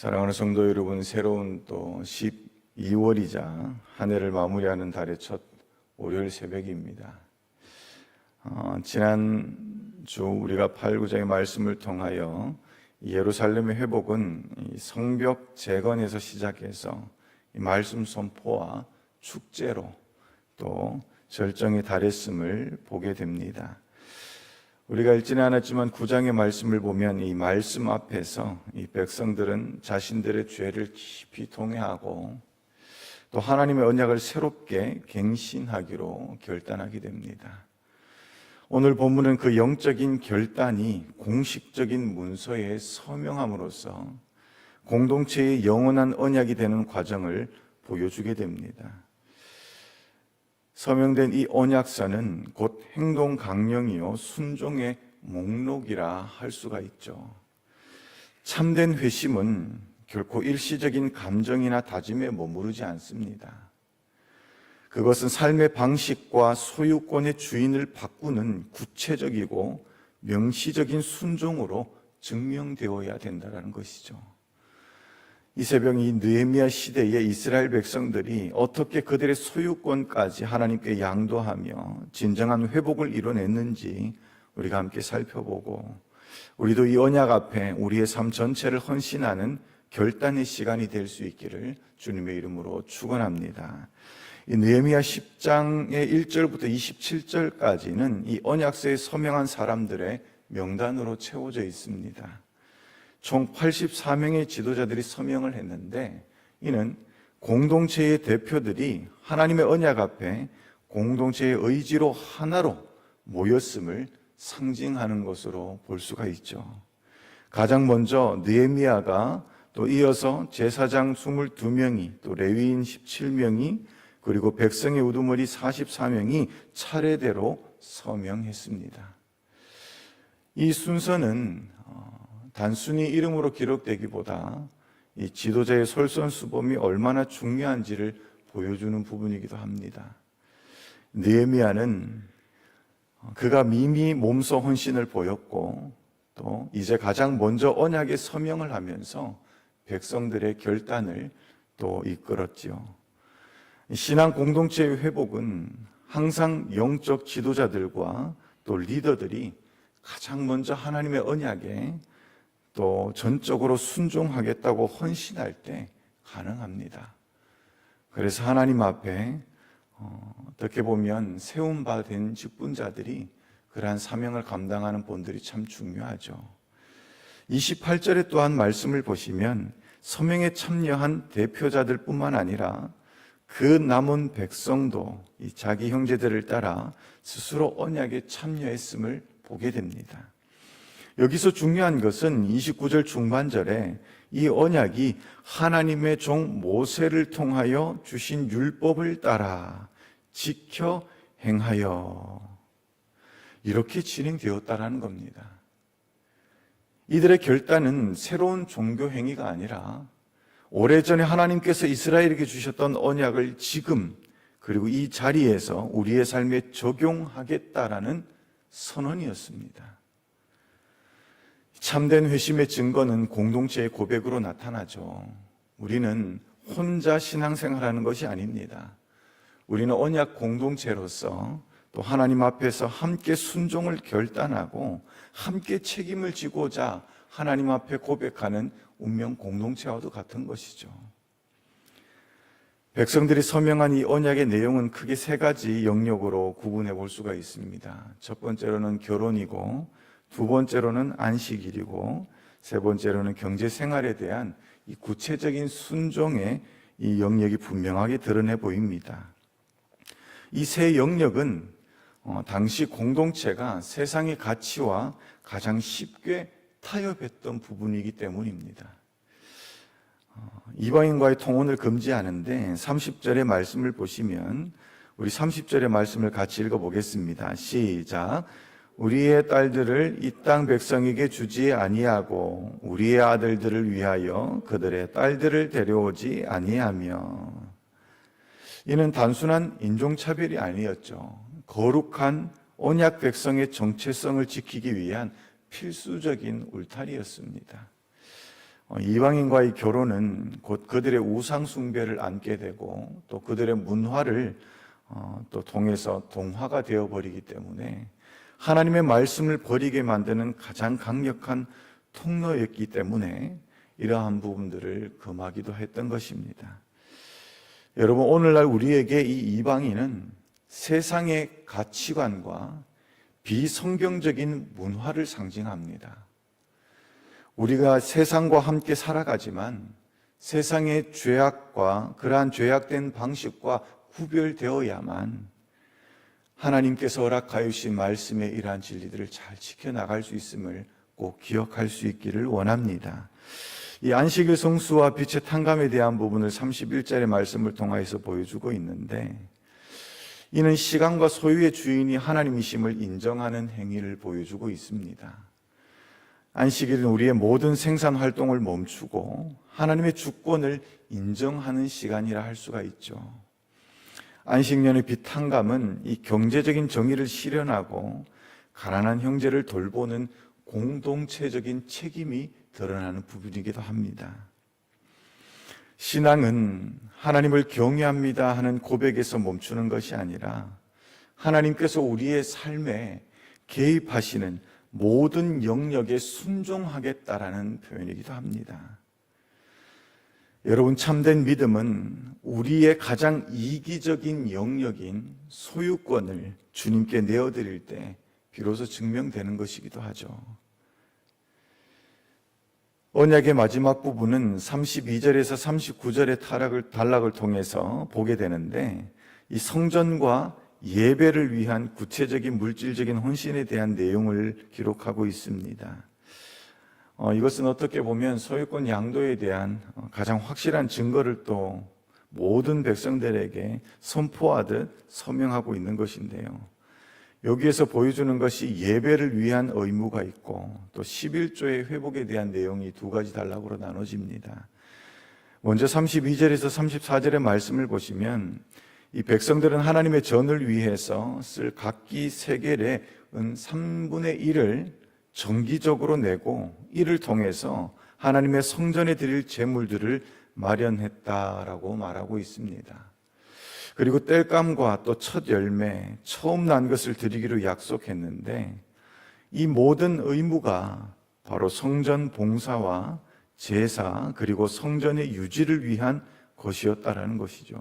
사랑하는 성도 여러분, 새로운 또 12월이자 한 해를 마무리하는 달의 첫 월요일 새벽입니다. 어, 지난 주 우리가 8, 9장의 말씀을 통하여 예루살렘의 회복은 이 성벽 재건에서 시작해서 이 말씀 선포와 축제로 또 절정에 달했음을 보게 됩니다. 우리가 읽지는 않았지만 구장의 말씀을 보면 이 말씀 앞에서 이 백성들은 자신들의 죄를 깊이 통회하고 또 하나님의 언약을 새롭게 갱신하기로 결단하게 됩니다. 오늘 본문은 그 영적인 결단이 공식적인 문서에 서명함으로써 공동체의 영원한 언약이 되는 과정을 보여주게 됩니다. 서명된 이 언약서는 곧 행동 강령이요 순종의 목록이라 할 수가 있죠. 참된 회심은 결코 일시적인 감정이나 다짐에 머무르지 않습니다. 그것은 삶의 방식과 소유권의 주인을 바꾸는 구체적이고 명시적인 순종으로 증명되어야 된다는 것이죠. 이 새벽 이 느헤미야 시대의 이스라엘 백성들이 어떻게 그들의 소유권까지 하나님께 양도하며 진정한 회복을 이뤄냈는지 우리가 함께 살펴보고 우리도 이 언약 앞에 우리의 삶 전체를 헌신하는 결단의 시간이 될 수 있기를 주님의 이름으로 축원합니다. 이 느헤미야 10장의 1절부터 27절까지는 이 언약서에 서명한 사람들의 명단으로 채워져 있습니다. 총 84명의 지도자들이 서명을 했는데 이는 공동체의 대표들이 하나님의 언약 앞에 공동체의 의지로 하나로 모였음을 상징하는 것으로 볼 수가 있죠. 가장 먼저 느헤미야가 또 이어서 제사장 22명이 또 레위인 17명이 그리고 백성의 우두머리 44명이 차례대로 서명했습니다. 이 순서는 단순히 이름으로 기록되기보다 이 지도자의 솔선수범이 얼마나 중요한지를 보여주는 부분이기도 합니다. 느헤미야는 그가 미미 몸소 헌신을 보였고 또 이제 가장 먼저 언약에 서명을 하면서 백성들의 결단을 또 이끌었지요. 신앙 공동체의 회복은 항상 영적 지도자들과 또 리더들이 가장 먼저 하나님의 언약에 또 전적으로 순종하겠다고 헌신할 때 가능합니다. 그래서 하나님 앞에 어, 어떻게 보면 세움 받은 직분자들이 그러한 사명을 감당하는 본들이 참 중요하죠. 28절에 또한 말씀을 보시면 서명에 참여한 대표자들 뿐만 아니라 그 남은 백성도 자기 형제들을 따라 스스로 언약에 참여했음을 보게 됩니다. 여기서 중요한 것은 29절 중반절에 이 언약이 하나님의 종 모세를 통하여 주신 율법을 따라 지켜 행하여 이렇게 진행되었다라는 겁니다. 이들의 결단은 새로운 종교 행위가 아니라 오래전에 하나님께서 이스라엘에게 주셨던 언약을 지금 그리고 이 자리에서 우리의 삶에 적용하겠다라는 선언이었습니다. 참된 회심의 증거는 공동체의 고백으로 나타나죠. 우리는 혼자 신앙생활하는 것이 아닙니다. 우리는 언약 공동체로서 또 하나님 앞에서 함께 순종을 결단하고 함께 책임을 지고자 하나님 앞에 고백하는 운명 공동체와도 같은 것이죠. 백성들이 서명한 이 언약의 내용은 크게 세 가지 영역으로 구분해 볼 수가 있습니다. 첫 번째로는 결혼이고, 두 번째로는 안식일이고, 세 번째로는 경제 생활에 대한 이 구체적인 순종의 이 영역이 분명하게 드러내 보입니다. 이 세 영역은 어, 당시 공동체가 세상의 가치와 가장 쉽게 타협했던 부분이기 때문입니다. 어, 이방인과의 통혼을 금지하는데 30절의 말씀을 보시면 우리 30절의 말씀을 같이 읽어보겠습니다. 시작. 우리의 딸들을 이 땅 백성에게 주지 아니하고 우리의 아들들을 위하여 그들의 딸들을 데려오지 아니하며 이는 단순한 인종차별이 아니었죠. 거룩한 언약 백성의 정체성을 지키기 위한 필수적인 울타리였습니다. 어, 이방인과의 결혼은 곧 그들의 우상 숭배를 안게 되고 또 그들의 문화를 어, 또 통해서 동화가 되어 버리기 때문에 하나님의 말씀을 버리게 만드는 가장 강력한 통로였기 때문에 이러한 부분들을 금하기도 했던 것입니다. 여러분 오늘날 우리에게 이 이방인은 세상의 가치관과 비성경적인 문화를 상징합니다. 우리가 세상과 함께 살아가지만 세상의 죄악과 그러한 죄악된 방식과 구별되어야만 하나님께서 허락하여 주신 말씀의 이러한 진리들을 잘 지켜나갈 수 있음을 꼭 기억할 수 있기를 원합니다. 이 안식일 성수와 빛의 탕감에 대한 부분을 31절의 말씀을 통하여서 보여주고 있는데 이는 시간과 소유의 주인이 하나님이심을 인정하는 행위를 보여주고 있습니다. 안식일은 우리의 모든 생산 활동을 멈추고 하나님의 주권을 인정하는 시간이라 할 수가 있죠. 안식년의 비탄감은 이 경제적인 정의를 실현하고 가난한 형제를 돌보는 공동체적인 책임이 드러나는 부분이기도 합니다. 신앙은 하나님을 경외합니다 하는 고백에서 멈추는 것이 아니라 하나님께서 우리의 삶에 개입하시는 모든 영역에 순종하겠다라는 표현이기도 합니다. 여러분 참된 믿음은 우리의 가장 이기적인 영역인 소유권을 주님께 내어드릴 때 비로소 증명되는 것이기도 하죠. 언약의 마지막 부분은 32절에서 39절의 타락을, 단락을 통해서 보게 되는데 이 성전과 예배를 위한 구체적인 물질적인 헌신에 대한 내용을 기록하고 있습니다. 어, 이것은 어떻게 보면 소유권 양도에 대한 어, 가장 확실한 증거를 또 모든 백성들에게 선포하듯 서명하고 있는 것인데요. 여기에서 보여주는 것이 예배를 위한 의무가 있고 또 11조의 회복에 대한 내용이 두 가지 단락으로 나눠집니다. 먼저 32절에서 34절의 말씀을 보시면 이 백성들은 하나님의 전을 위해서 쓸 각기 세겔의 은 3분의 1을 정기적으로 내고 이를 통해서 하나님의 성전에 드릴 제물들을 마련했다라고 말하고 있습니다. 그리고 땔감과 또 첫 열매, 처음 난 것을 드리기로 약속했는데 이 모든 의무가 바로 성전 봉사와 제사 그리고 성전의 유지를 위한 것이었다라는 것이죠.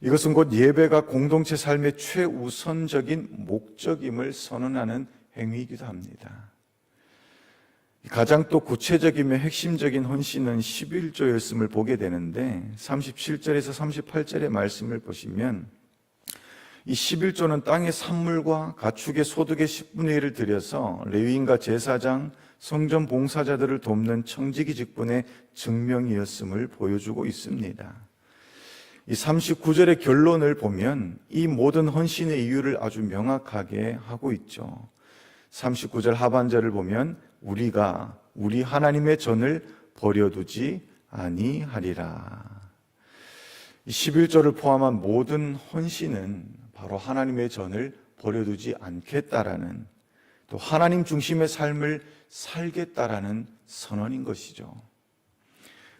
이것은 곧 예배가 공동체 삶의 최우선적인 목적임을 선언하는 행위이기도 합니다. 가장 또 구체적이며 핵심적인 헌신은 11조였음을 보게 되는데 37절에서 38절의 말씀을 보시면 이 11조는 땅의 산물과 가축의 소득의 10분의 1을 들여서 레위인과 제사장, 성전 봉사자들을 돕는 청지기 직분의 증명이었음을 보여주고 있습니다. 이 39절의 결론을 보면 이 모든 헌신의 이유를 아주 명확하게 하고 있죠. 39절 하반절을 보면 우리가 우리 하나님의 전을 버려두지 아니하리라. 11조를 포함한 모든 헌신은 바로 하나님의 전을 버려두지 않겠다라는 또 하나님 중심의 삶을 살겠다라는 선언인 것이죠.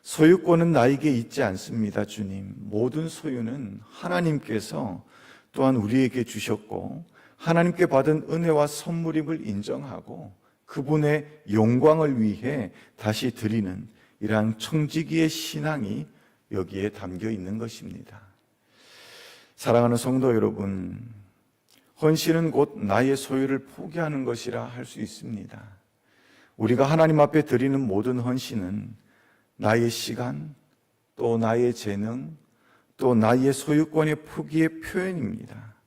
소유권은 나에게 있지 않습니다, 주님. 모든 소유는 하나님께서 또한 우리에게 주셨고 하나님께 받은 은혜와 선물임을 인정하고 그분의 영광을 위해 다시 드리는 이러한 청지기의 신앙이 여기에 담겨 있는 것입니다. 사랑하는 성도 여러분, 헌신은 곧 나의 소유를 포기하는 것이라 할 수 있습니다. 우리가 하나님 앞에 드리는 모든 헌신은 나의 시간, 또 나의 재능, 또 나의 소유권의 포기의 표현입니다.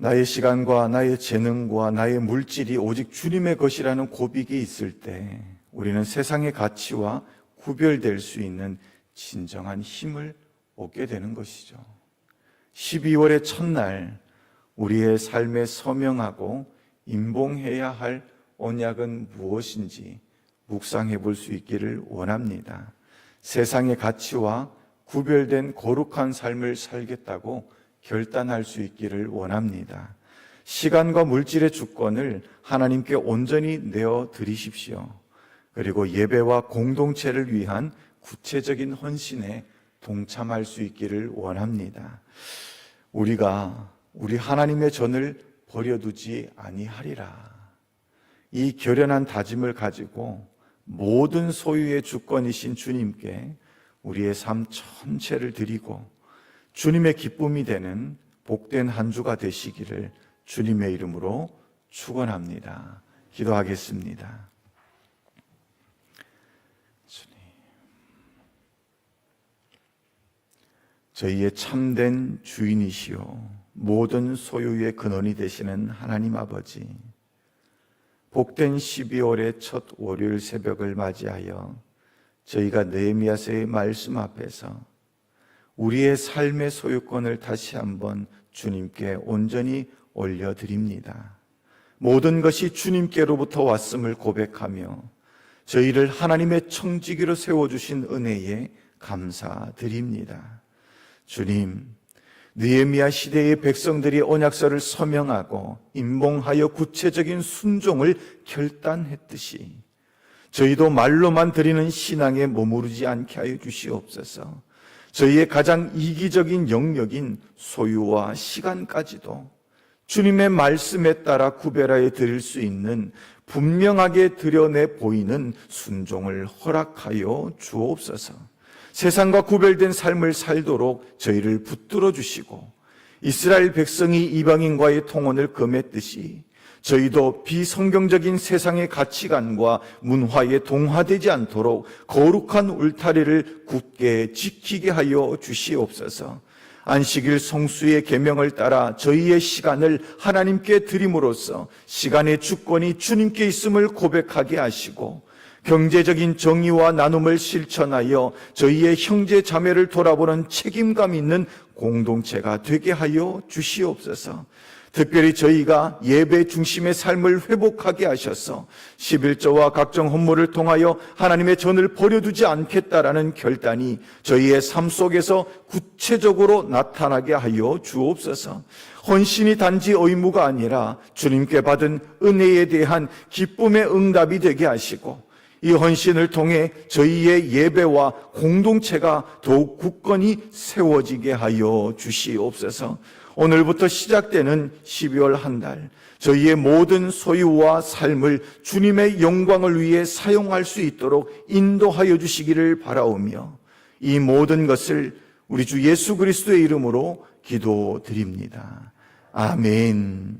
나의 시간과 나의 재능과 나의 물질이 오직 주님의 것이라는 고백이 있을 때 우리는 세상의 가치와 구별될 수 있는 진정한 힘을 얻게 되는 것이죠. 12월의 첫날 우리의 삶에 서명하고 임봉해야 할 언약은 무엇인지 묵상해 볼 수 있기를 원합니다. 세상의 가치와 구별된 거룩한 삶을 살겠다고 결단할 수 있기를 원합니다. 시간과 물질의 주권을 하나님께 온전히 내어 드리십시오. 그리고 예배와 공동체를 위한 구체적인 헌신에 동참할 수 있기를 원합니다. 우리가 우리 하나님의 전을 버려두지 아니하리라. 이 결연한 다짐을 가지고 모든 소유의 주권이신 주님께 우리의 삶 전체를 드리고 주님의 기쁨이 되는 복된 한 주가 되시기를 주님의 이름으로 축원합니다. 기도하겠습니다. 주님, 저희의 참된 주인이시요 모든 소유의 근원이 되시는 하나님 아버지. 복된 12월의 첫 월요일 새벽을 맞이하여 저희가 느헤미야서의 말씀 앞에서 우리의 삶의 소유권을 다시 한번 주님께 온전히 올려드립니다. 모든 것이 주님께로부터 왔음을 고백하며 저희를 하나님의 청지기로 세워주신 은혜에 감사드립니다. 주님, 느헤미야 시대의 백성들이 언약서를 서명하고 임봉하여 구체적인 순종을 결단했듯이 저희도 말로만 드리는 신앙에 머무르지 않게 하여 주시옵소서. 저희의 가장 이기적인 영역인 소유와 시간까지도 주님의 말씀에 따라 구별하여 드릴 수 있는 분명하게 드러내 보이는 순종을 허락하여 주옵소서. 세상과 구별된 삶을 살도록 저희를 붙들어 주시고 이스라엘 백성이 이방인과의 통혼을 금했듯이 저희도 비성경적인 세상의 가치관과 문화에 동화되지 않도록 거룩한 울타리를 굳게 지키게 하여 주시옵소서. 안식일 성수의 계명을 따라 저희의 시간을 하나님께 드림으로써 시간의 주권이 주님께 있음을 고백하게 하시고 경제적인 정의와 나눔을 실천하여 저희의 형제 자매를 돌아보는 책임감 있는 공동체가 되게 하여 주시옵소서. 특별히 저희가 예배 중심의 삶을 회복하게 하셔서 11조와 각종 헌물을 통하여 하나님의 전을 버려두지 않겠다라는 결단이 저희의 삶 속에서 구체적으로 나타나게 하여 주옵소서. 헌신이 단지 의무가 아니라 주님께 받은 은혜에 대한 기쁨의 응답이 되게 하시고 이 헌신을 통해 저희의 예배와 공동체가 더욱 굳건히 세워지게 하여 주시옵소서. 오늘부터 시작되는 12월 한 달, 저희의 모든 소유와 삶을 주님의 영광을 위해 사용할 수 있도록 인도하여 주시기를 바라오며 이 모든 것을 우리 주 예수 그리스도의 이름으로 기도드립니다. 아멘.